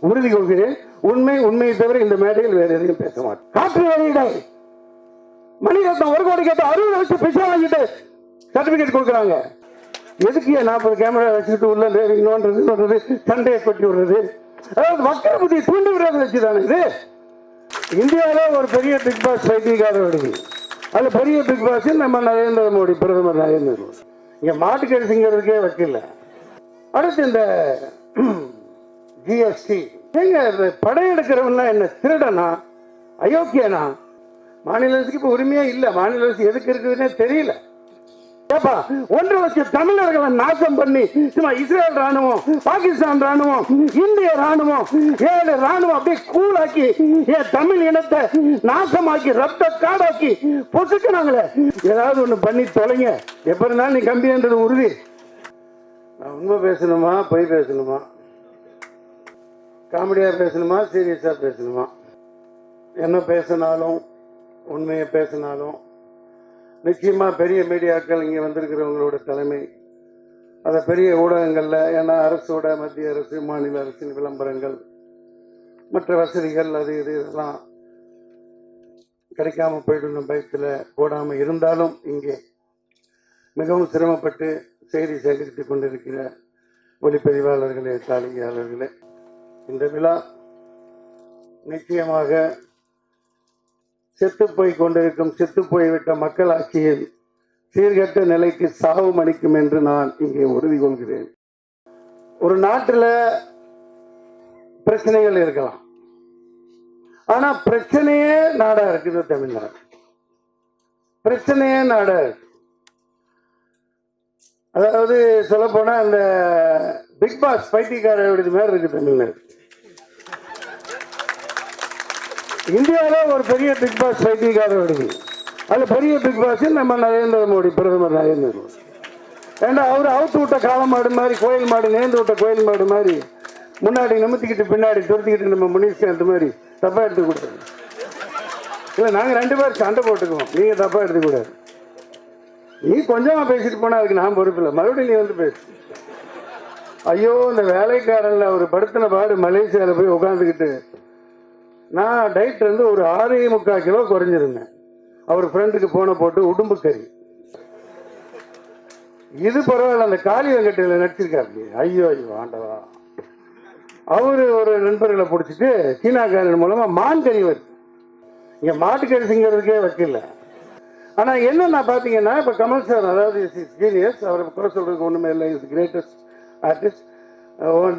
உறுதி கொள்கிறேன். உண்மை உண்மையை தவிர இந்த மேடையில் வேற எதையும் பேச மாட்டேன். காற்று வெளியிடல் மணிரத்னம் ஒரு கோடி கேட்டு அறுபது லட்சம் பிச்சை வாங்கிட்டு சர்டிபிகேட் கொடுக்குறாங்க. எதுக்கு நாற்பது கேமரா வச்சுட்டு உள்ள இன்னொன்றது சண்டையை கொட்டி விடுறது? அதாவது மக்கள் புத்தி தூண்டி விடுறது வச்சு தானே இது. இந்தியாவில் ஒரு பெரிய பிக் பாஸ் பைத்தியக்காரர் வருது. அது பெரிய பிக் பாஸ் நம்ம நரேந்திர மோடி பிரதமர் நரேந்திர மோடி. இங்கே மாட்டுக்கறி சிங்கிறதுக்கே வைக்கல. அடுத்து இந்த ஜிஎஸ்டி ஏங்க படம் எடுக்கிறவன்னா என்ன திருடனா அயோக்கியனா? மாநில அரசுக்கு இப்போ உரிமையே இல்லை. மாநில அரசு எதுக்கு இருக்குதுன்னே தெரியல. ஏப்பா ஒன்றரை லட்சம் தமிழர்களை நாசம் பண்ணி சும்மா இஸ்ரேல் ராணுவம் பாகிஸ்தான் ராணுவம் இந்திய ராணுவம் ஏழு ராணுவம் அப்படியே கூலாக்கி என் தமிழ் இனத்தை நாசமாக்கி ரத்த காடாக்கி பொசுக்குனாங்களே. ஏதாவது ஒன்று பண்ணி தொலைங்க. எப்ப இருந்தாலும் நீ கம்பின்றது உறுதி. நான் உண்மை பேசணுமா பொய் பேசணுமா? காமெடியா பேசணுமா சீரியஸா பேசணுமா? என்ன பேசினாலும் உண்மையை பேசினாலும் நிச்சயமா பெரிய மீடியாக்கள் இங்க வந்திருக்கிறவங்களோட தலைமை. அதை பெரிய ஊடகங்கள்ல ஏன்னா அரசோட மத்திய அரசு மாநில அரசின் விளம்பரங்கள் மற்ற வசதிகள் அது இது இதெல்லாம் கிடைக்காம போயிடும் பயத்தில் போடாம இருந்தாலும் இங்கே மிகவும் சிரமப்பட்டு செய்தி சேகரித்துக் கொண்டிருக்கிற ஒளிப்பதிவாளர்களே தாளிகையாளர்களே. இந்த விழா நிச்சயமாக செத்து போய் கொண்டிருக்கும் செத்து மக்கள் மக்களாட்சியின் சீர்கெட்ட நிலைக்கு சாவும் அளிக்கும் என்று நான் இங்கே உறுதி கொள்கிறேன். ஒரு நாட்டில் பிரச்சனைகள் இருக்கலாம். ஆனா பிரச்சனையே நாடா இருக்குது தமிழ்நாடு. பிரச்சனையே நாடா இருக்கு. அதாவது சொல்ல போனா அந்த பிக் பாஸ் பைத்தியக்கார மாதிரி இருக்கு தமிழ்நாடு இந்தியாவில் ஒரு பெரிய பிக் பாஸ் பைத்தியக்காரர் விடுதி அது பெரிய பிக் பாஸ் நம்ம நரேந்திர மோடி பிரதமர் நரேந்திர மோடி. ஏன்னா அவர் அவுத்து விட்ட காளை மாடு மாதிரி கோயில் மாடு நேர்ந்து விட்ட கோயில் மாடு மாதிரி முன்னாடி நிமித்திக்கிட்டு பின்னாடி துரத்திக்கிட்டு நம்ம முனிஷ்காந்த் மாதிரி தப்பா எடுத்துக்கூடாது இல்லை நாங்கள் ரெண்டு பேரும் சண்டை போட்டுக்குவோம். நீங்கள் தப்பா எடுத்துக்கூடாது நீ கொஞ்சமா பேசிட்டு போனா அதுக்கு நான் பொறுப்பு இல்லை. மறுபடியும் நீ வந்து பேசு. ஐயோ இந்த வேலைக்காரன்ல ஒரு படுத்தின பாடு மலேசியாவில் போய் உட்காந்துக்கிட்டு நான் டயட் இருந்து ஒரு ஆறு முக்கால் கிலோ குறைஞ்சிருந்தேன். அவர் ஃப்ரெண்டுக்கு போன போட்டு உடும்பு கறி. இது பரவாயில்ல அந்த காளி வெங்கட்டையில நடிச்சிருக்காரு ஐயோ ஐயோ ஆண்டவா. அவரு ஒரு நண்பர்களை பிடிச்சிட்டு சீனாக்காரன் மூலமா மான் கறி வருது இங்க மாட்டுக்கறி சிங்கிறதுக்கே வக்கில்லை ஆனால் என்னென்ன பார்த்தீங்கன்னா இப்போ கமல் சார் அதாவது ஜீனியஸ் அவரை குறை சொல்கிறதுக்கு ஒன்றுமே இல்லை. Is greatest artist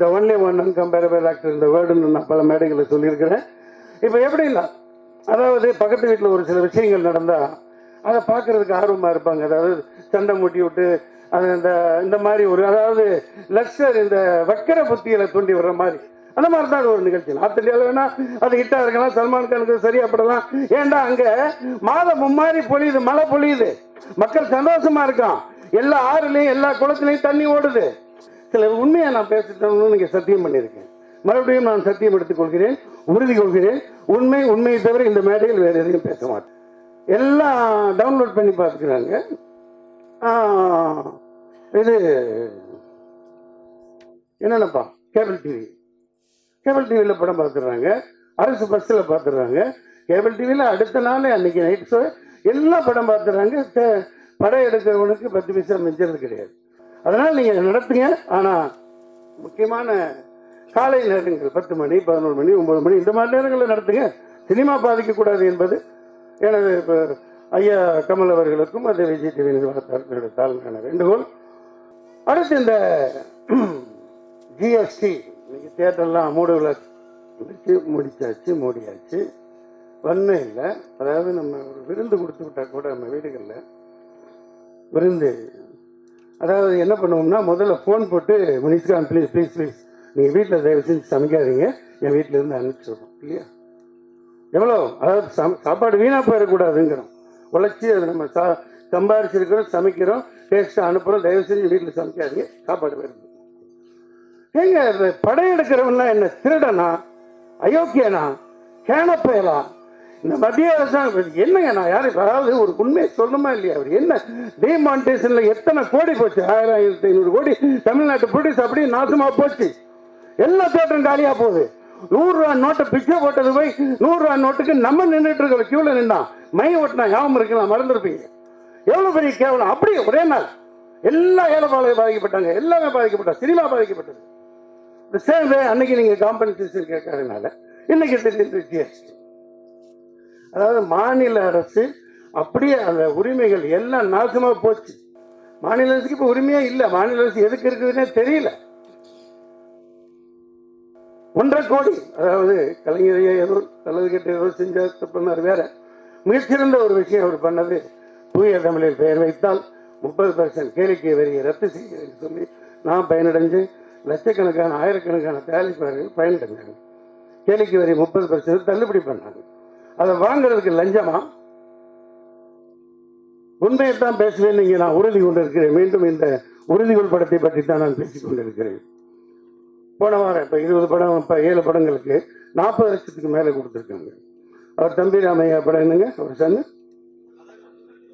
the only one uncomparable actor இந்த வேர்டுன்னு நான் பல மேடைகளில் சொல்லியிருக்கிறேன். இப்போ எப்படின்னா அதாவது பக்கத்து வீட்டில் ஒரு சில விஷயங்கள் நடந்தால் அதை பார்க்கறதுக்கு ஆர்வமாக இருப்பாங்க. அதாவது சண்டை மூட்டி விட்டு அது இந்த இந்த மாதிரி ஒரு அதாவது லக்ஸர் இந்த வக்கர புத்தியில தூண்டி விடுற மாதிரி. அந்த மாதிரி தான் ஒரு நிகழ்ச்சி நார்த் இந்தியாவில் வேணா அது ஹிட்டா இருக்கலாம் சல்மான் கானுக்கு சரியாப்படலாம் ஏண்டா அங்க மாதம் மும்மாரி பொழியுது மழை பொழியுது. மக்கள் சந்தோஷமா இருக்கான். எல்லா ஆறுலையும் எல்லா குளத்துலையும் தண்ணி ஓடுது. சில உண்மையை நான் பேசிட்டோம்னு நீங்க சத்தியம் பண்ணியிருக்கேன். மறுபடியும் நான் சத்தியம் எடுத்துக் கொள்கிறேன் உறுதி கொள்கிறேன். உண்மை உண்மையை தவிர இந்த மேடையில் வேறு எதையும் பேச மாட்டேன். எல்லாம் டவுன்லோட் பண்ணி பார்த்துக்கிறாங்க. இது என்னென்னப்பா? கேபிள் டிவி கேபிள் டிவியில் படம் பார்த்துடுறாங்க அரசு பஸ்ஸில் பார்த்துடுறாங்க கேபிள் டிவியில் அடுத்த நாள் அன்னைக்கு நைட் ஷோ எல்லா படம் பார்த்துடுறாங்க படம் எடுக்கிறவனுக்கு பத்து பைசா மிஞ்சது கிடையாது. அதனால் நீங்கள் நடத்துங்க. ஆனால் முக்கியமான காலை நேரங்கள் பத்து மணி பதினோரு மணி ஒம்பது மணி இந்த மாதிரி நேரங்களில் நடத்துங்க. சினிமா பாதிக்கக்கூடாது என்பது எனது இப்போ ஐயா கமல் அவர்களுக்கும் அது விஜய் டிவி நிர்வாகத்தார்களுடைய தாழ்மையான வேண்டுகோள். அடுத்து இந்த ஜிஎஸ்டி இன்னைக்கு தேட்டர்லாம் மூடு விளக்கு முடிச்சாச்சு மூடியாச்சு. ஒன்றும் இல்லை. அதாவது நம்ம ஒரு விருந்து கொடுத்து விட்டா கூட நம்ம வீடுகளில் விருந்து. அதாவது என்ன பண்ணுவோம்னா முதல்ல ஃபோன் போட்டு முனிஸ்கான் ப்ளீஸ் ப்ளீஸ் ப்ளீஸ் நீங்கள் வீட்டில் தயவு செஞ்சு சமைக்காதீங்க. என் வீட்டிலேருந்து அனுப்பிச்சிடுவோம் அனுப்பிச்சிடுறோம் இல்லையா? எவ்வளோ? அதாவது சம் சாப்பாடு வீணாக போயிடக்கூடாதுங்கிறோம். உழைச்சி அதை நம்ம சா சம்பாரிச்சிருக்கிறோம் சமைக்கிறோம் டேஸ்ட்டாக அனுப்புகிறோம் தயவு செஞ்சு வீட்டில் சமைக்காதீங்க. சாப்பாடு வருது ஏங்க இது படையெடுக்கிறவன்லாம் என்ன திருடனா அயோக்கியனா கேனப்பயலா? இந்த மத்திய அரசாங்கம் என்னங்க நான் யாரு அதாவது ஒரு உண்மையை சொல்லணுமா இல்லையா? அவர் என்ன டிமான்டேஷன்ல எத்தனை கோடி போச்சு? ஆயிரத்தி ஐநூறு கோடி தமிழ்நாட்டு ப்ரொடியூஸ் அப்படியே நாசமா போச்சு. எல்லா தேட்டரும் காலியா போகுது. நூறு ரூபா நோட்டை பிச்சை போட்டது போய் நூறு ரூபா நோட்டுக்கு நம்ம நின்றுட்டு இருக்கிற கியூல நின்றான் மை ஓட்டினா ஞாபகம் இருக்கலாம் மறந்துருப்பீங்க. எவ்வளவு பெரிய கேவலம்? அப்படியே ஒரே நாள். எல்லா ஏழைப்பாளையம் பாதிக்கப்பட்டாங்க. எல்லாமே பாதிக்கப்பட்டாங்க. சினிமா பாதிக்கப்பட்டது. சேம் வே அன்னைக்கு நீங்க காம்பன்சேஷன் கேட்கறதுனால இன்னைக்கு திடீர்னு ஜிஎஸ்டி அதாவது மாநில அரசு அப்படியே அந்த உரிமைகள் எல்லாம் நாசமா போச்சு. மாநில அரசுக்கு இப்ப உரிமையே இல்லை. மாநில அரசு எதுக்கு இருக்குதுன்னே தெரியல. ஒன்றரை கோடி அதாவது கலைஞரையே ஏதோ நல்லது கெட்ட ஏதோ செஞ்ச பண்ணார் வேற. மிகச்சிறந்த ஒரு விஷயம் அவர் பண்ணது தூய தமிழில் பெயர் வைத்தால் முப்பது பர்சன்ட் கேளிக்கை வரியை ரத்து செய்கிறேன் சொல்லி நான் பயனடைஞ்சு லட்சக்கணக்கான ஆயிரக்கணக்கான தயாரிப்பாளர்கள் பயனடைஞ்சாங்க கேளிக்கை வரி முப்பது பர்சன்ட் தள்ளுபடி பண்ணாங்க அதை வாங்குறதுக்கு லஞ்சமா? உண்மையைத்தான் பேசுவேன் நீங்க நான் உறுதி கொண்டிருக்கிறேன். மீண்டும் இந்த உறுதிகள் படத்தை பற்றி தான் நான் பேசிக் கொண்டிருக்கிறேன். போன வாரம் இப்ப இருபது படம் இப்ப ஏழு படங்களுக்கு நாற்பது லட்சத்துக்கு மேல கொடுத்துருக்காங்க. அவர் தம்பி ராமையா படம் என்னங்க? அவர் சொன்ன?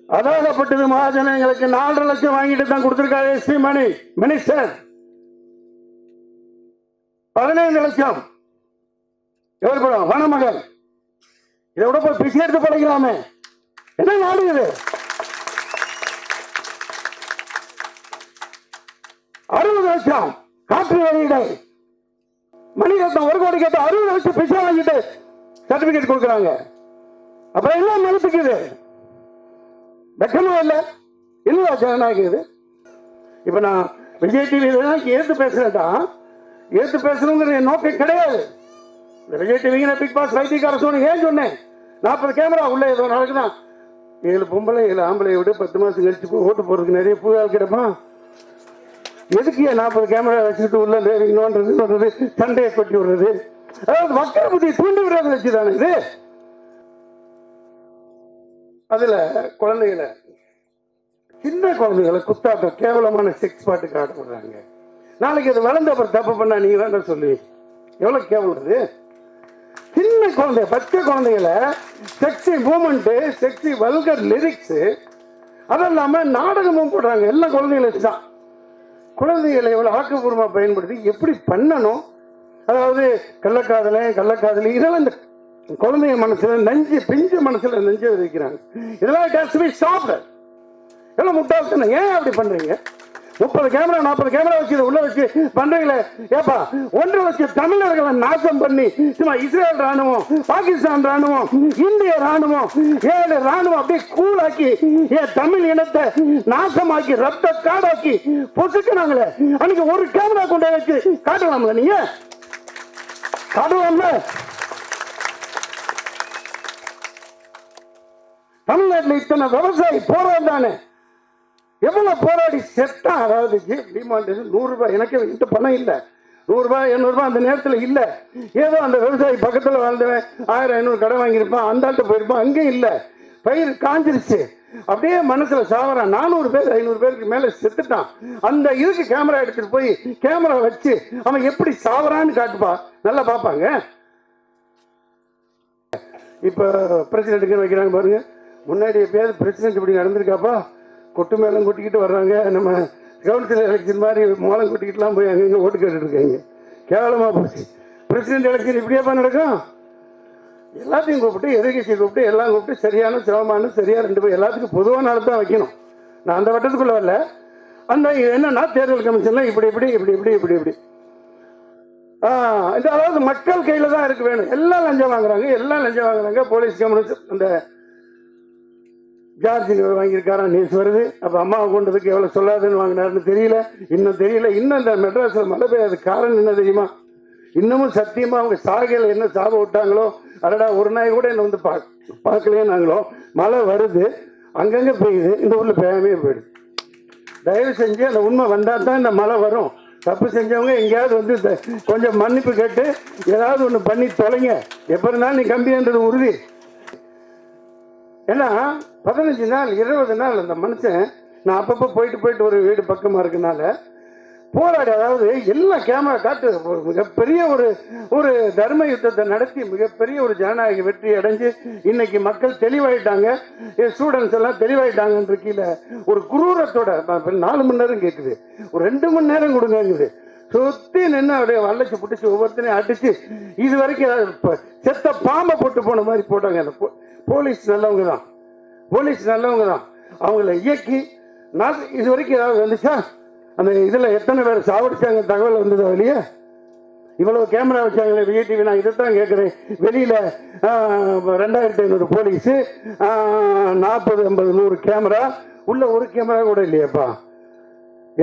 அதாகப்பட்டது மகாஜனங்களுக்கு நாலரை லட்சம் வாங்கிட்டு தான் கொடுத்திருக்காரு எஸ்பி மணி மினிஸ்டர். பதினைந்து லட்சம் எவர் படம் வனமகள். இதை விட போய் பிசி எடுத்து படைக்கலாமே என்ன நாடு இது? அறுபது லட்சம் காற்று வெளியீடு. மணிரத்னம் ஒரு கோடி கேட்டு அறுபது லட்சம் பிசை வாங்கிட்டு சர்டிபிகேட் கொடுக்குறாங்க. அப்புறம் எல்லாம் நினைச்சுக்குது வெக்கமும் இல்லை? இல்லை ஜனநாயகம் இது. இப்ப நான் விஜய் டிவி ஏத்து தான் ஏத்து பேசணுங்கிற என் நோக்கம் கிடையாது. இந்த விஜய் டிவிங்கிற பிக் பாஸ் வைத்தியக்கார சோனி ஏன் சொன்னேன்? நாற்பது கேமரா உள்ள ஏதோ நடக்குதான் ஏழு பொம்பளை ஏழு ஆம்பளை விட பத்து மாசம் கழிச்சு போ- ஓட்டு போறதுக்கு நிறைய பூவால் கிடப்பான் எதுக்கு நாற்பது கேமரா வச்சுட்டு உள்ள இந்த சண்டையை கொட்டி விடுறது? அதாவது மக்கள் புத்தி தூண்டு விடுறது வச்சுதானே இது. அதுல குழந்தைகளை சின்ன குழந்தைகளை குத்தாட்டம் கேவலமான செக்ஸ் பாட்டு காட்டப்படுறாங்க விடுறாங்க நாளைக்கு அது வளர்ந்த அப்புறம் தப்பு பண்ணா நீ வேண்டாம் சொல்லி. எவ்வளவு கேவலது சின்ன குழந்தை பச்சை குழந்தைகளை sexy moment sexy vulgar lyrics அதுவும் இல்லாமல் நாடகமும் போடுறாங்க. எல்லாம் குழந்தைகளும் தான் குழந்தைகளை எவ்வளோ ஆக்கப்பூர்வமாக பயன்படுத்தி எப்படி பண்ணணும்? அதாவது கள்ளக்காதலை கள்ளக்காதலி இதெல்லாம் இந்த குழந்தைங்க மனசுல நஞ்சு பிஞ்சு மனசில் நஞ்சு விதைக்கிறாங்க இதெல்லாம் டஸ் பி ஸ்டாப்டு எல்லாம் முட்டாள்தனம். ஏன் அப்படி பண்ணுறீங்க முப்பது கேமரா நாற்பது கேமரா வச்சு உள்ள வச்சு பண்றீங்களே. ஏப்பா ஒன்று வச்சு தமிழர்களை நாசம் பண்ணி சும்மா இஸ்ரேல் ராணுவம் பாகிஸ்தான் ராணுவம் இந்திய ராணுவம் ஏழு ராணுவம் அப்படியே கூலாக்கி ஏன் தமிழ் இனத்தை நாசமாக்கி ரத்த காடாக்கி பொசுக்கினாங்களே. அன்னைக்கு ஒரு கேமரா கொண்டு வச்சு காட்டலாம்ல நீங்க? காட்டலாம்ல? தமிழ்நாட்டில் இத்தனை விவசாயி போராடானே எவ்வளவு போராடி செத்தா அதாவது டிமாண்ட் நூறு ரூபாய். எனக்கு இந்த பணம் இல்லை. நூறுரூபா ரூபாய் அந்த நேரத்தில் இல்லை. ஏதோ அந்த விவசாயி பக்கத்தில் வாழ்ந்தவன் ஆயிரம் ஐநூறு கடை வாங்கியிருப்பான் அந்த ஆள்கிட்ட போயிருப்பான் அங்கேயும் இல்லை. பயிர் காஞ்சிருச்சு. அப்படியே மனசுல சாவறான் நானூறு பேர் ஐநூறு பேருக்கு மேல செத்துட்டான். அந்த இதுக்கு கேமரா எடுத்துட்டு போய் கேமரா வச்சு அவன் எப்படி சாவறான்னு காட்டுப்பா. நல்லா பார்ப்பாங்க. இப்ப பிரசிடென்ட்டுக்கு வைக்கிறாங்க பாருங்க. முன்னாடி எப்பயாவது பிரசிடென்ட் இப்படி நடந்திருக்காப்பா? கொட்டு மேளம் கொட்டிக்கிட்டு வர்றாங்க. நம்ம கவர்னத்தில் எலெக்ஷன் மாதிரி மோளம் கொட்டிக்கிட்டுலாம் போய் அங்கங்கே ஓட்டு கேட்டுட்டு இருக்காங்க. கேவலமா போச்சு. பிரசிடென்ட் எலெக்ஷன் இப்படியாப்பா நடக்கும்? எல்லாத்தையும் கூப்பிட்டு எதிர்கட்சியை கூப்பிட்டு எல்லாம் கூப்பிட்டு சரியான சிரமமான சரியாக ரெண்டு பேர் எல்லாத்துக்கும் பொதுவான நாள் தான் வைக்கணும். நான் அந்த வட்டத்துக்குள்ளே வரல. அந்த என்னன்னா தேர்தல் கமிஷன்ல இப்படி இப்படி இப்படி இப்படி இப்படி இப்படி. ஆ, இது அதாவது மக்கள் கையில் தான் இருக்க வேணும். எல்லாம் லஞ்சம் வாங்குறாங்க எல்லாம் லஞ்சம் வாங்குறாங்க. போலீஸ் கமிஷன் அந்த ஜார்ஜ் வாங்கியிருக்காரா? நியூஸ் வருது. அப்ப அம்மாவை கொண்டதுக்கு எவ்வளவு சொல்லாதுன்னு வாங்கினாருன்னு தெரியல. இன்னும் தெரியல. இன்னும் இந்த மெட்ராஸ்ல மழை பெய்யாது காரணம் என்ன தெரியுமா? இன்னமும் சத்தியமா அவங்க சாகையில என்ன சாப விட்டாங்களோ அடடா ஒரு நாய் கூட என்ன வந்து பா- பார்க்கலையே நாங்களோ மழை வருது. அங்கங்க பெய்யுது. இந்த ஊர்ல பெய்யாமே போயிடுது. தயவு செஞ்சு அந்த உண்மை வந்தா தான் இந்த மழை வரும். தப்பு செஞ்சவங்க எங்கேயாவது வந்து கொஞ்சம் மன்னிப்பு கேட்டு ஏதாவது ஒன்று பண்ணி தொலைங்க. எப்ப இருந்தாலும் நீ கம்பின்றது உறுதி. ஏன்னா பதினஞ்சு நாள் இருபது நாள் அந்த மனுஷன் நான் அப்பப்போ போயிட்டு போயிட்டு ஒரு வீடு பக்கமாக இருக்கனால போராடி அதாவது எல்லா கேமரா காட்டு ஒரு மிகப்பெரிய ஒரு ஒரு தர்ம யுத்தத்தை நடத்தி மிகப்பெரிய ஒரு ஜனநாயக வெற்றி அடைஞ்சு இன்னைக்கு மக்கள் தெளிவாயிட்டாங்க. ஸ்டூடெண்ட்ஸ் எல்லாம் தெளிவாயிட்டாங்கன்ற கீழே ஒரு குரூரத்தோட நாலு மணி நேரம் கேட்குது ஒரு ரெண்டு மணி நேரம் கொடுங்கங்குது. சுத்தி நின்று அப்படியே வல்லச்சு பிடிச்சி ஒவ்வொருத்தனையும் அடிச்சு இது வரைக்கும் ஏதாவது செத்த பாம்பை போட்டு போன மாதிரி போட்டாங்க அந்த போ- போலீஸ் நல்லவங்க தான். போலீஸ் நல்லவங்க தான். அவங்கள இயக்கி நான் இது வரைக்கும் ஏதாவது வந்துச்சா? அந்த இதில் எத்தனை பேர் சாவடிச்சாங்க? தகவல் வந்ததோ வெளியே? இவ்வளவு கேமரா வச்சாங்களே விஜய் டிவி. நான் இதைத்தான் கேட்குறேன். வெளியில் ரெண்டாயிரத்தி ஐநூறு போலீஸு நாற்பது ஐம்பது நூறு கேமரா. உள்ள ஒரு கேமரா கூட இல்லையேப்பா.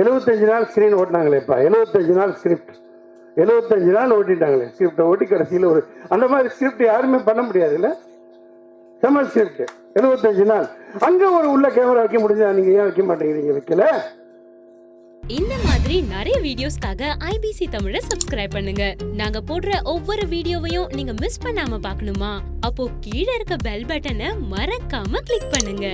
எழுபத்தஞ்சு நாள் ஸ்க்ரீன் ஓட்டினாங்களேப்பா எழுபத்தஞ்சு நாள் ஸ்கிரிப்ட் எழுபத்தஞ்சு நாள் ஓட்டிட்டாங்களே. ஸ்கிரிப்டை ஓட்டி கடைசியில் ஒரு அந்த மாதிரி ஸ்கிரிப்ட் யாருமே பண்ண முடியாதுல்ல? தமிழ் ஸ்கிரிப்ட் எழுபத்தஞ்சு நாள். அங்க ஒரு உள்ள கேமரா வைக்க முடிஞ்சா நீங்க ஏன் வைக்க மாட்டேங்கிறீங்க? வைக்கல. இந்த மாதிரி நிறைய வீடியோஸ்க்காக ஐபிசி தமிழை சப்ஸ்கிரைப் பண்ணுங்க. நாங்க போடுற ஒவ்வொரு வீடியோவையும் நீங்க மிஸ் பண்ணாம பார்க்கணுமா? அப்போ கீழே இருக்க பெல் பட்டனை மறக்காம கிளிக் பண்ணுங்க.